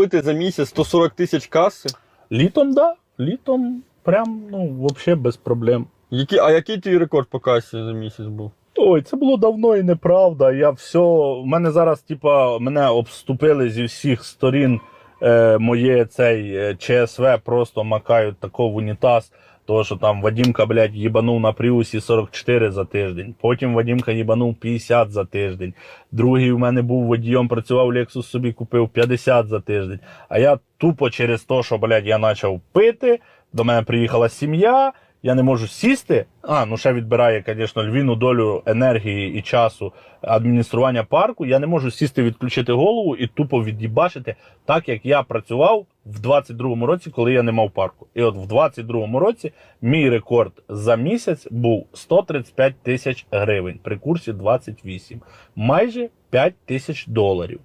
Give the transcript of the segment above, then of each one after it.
Пити за місяць 140 тисяч каси. Літом, да. Літом прям, ну, взагалі без проблем. Які, а який твій рекорд по касі за місяць був? Ой, це було давно і неправда. Я все. У мене зараз, типа, мене обступили зі всіх сторін. Е, моє цей е, ЧСВ просто макають тако в унітаз. Того, що там Вадімка, блядь, їбанув на Пріусі 44 за тиждень. Потім Вадімка їбанув 50 за тиждень. Другий у мене був водієм, працював Lexus собі купив 50 за тиждень. А я тупо через те, що, блядь, я почав пити, до мене приїхала сім'я, я не можу сісти. А, ну ще відбирає, звісно, львіну долю енергії і часу адміністрування парку. Я не можу сісти, відключити голову і тупо від'їбашити, так як я працював в 22-му році, коли я не мав парку. І от в 22-му році мій рекорд за місяць був 135 тисяч гривень при курсі 28. Майже 5 тисяч доларів.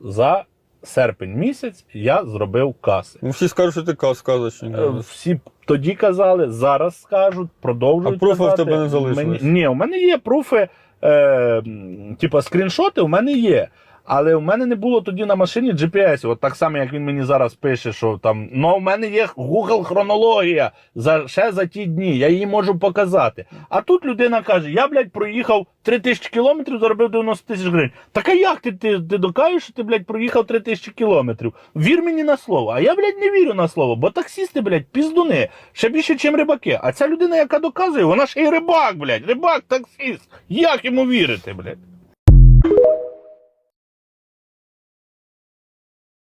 За серпень місяць я зробив каси. Ну, всі скажуть, що ти кас сказочник. Е, Всі тоді казали, зараз скажуть, продовжують. А пруфи в тебе не залишилось? Мені... Ні, у мене є пруфи, е, типа скріншоти, у мене є. Але у мене не було тоді на машині GPS. От так само, як він мені зараз пише, що там. Ну, у мене є Google хронологія за ще за ті дні. Я її можу показати. А тут людина каже: я, блядь, проїхав 3 тисячі кілометрів, заробив 90 тисяч гривень. Так а як ти, ти, ти докажеш, що ти, блядь, проїхав 3 тисячі кілометрів? Вір мені на слово. А я, блядь, не вірю на слово, бо таксісти, блядь, піздуни. Ще більше, ніж рибаки. А ця людина, яка доказує, вона ще й рибак, блядь, рибак, таксист. Як йому вірити, блядь?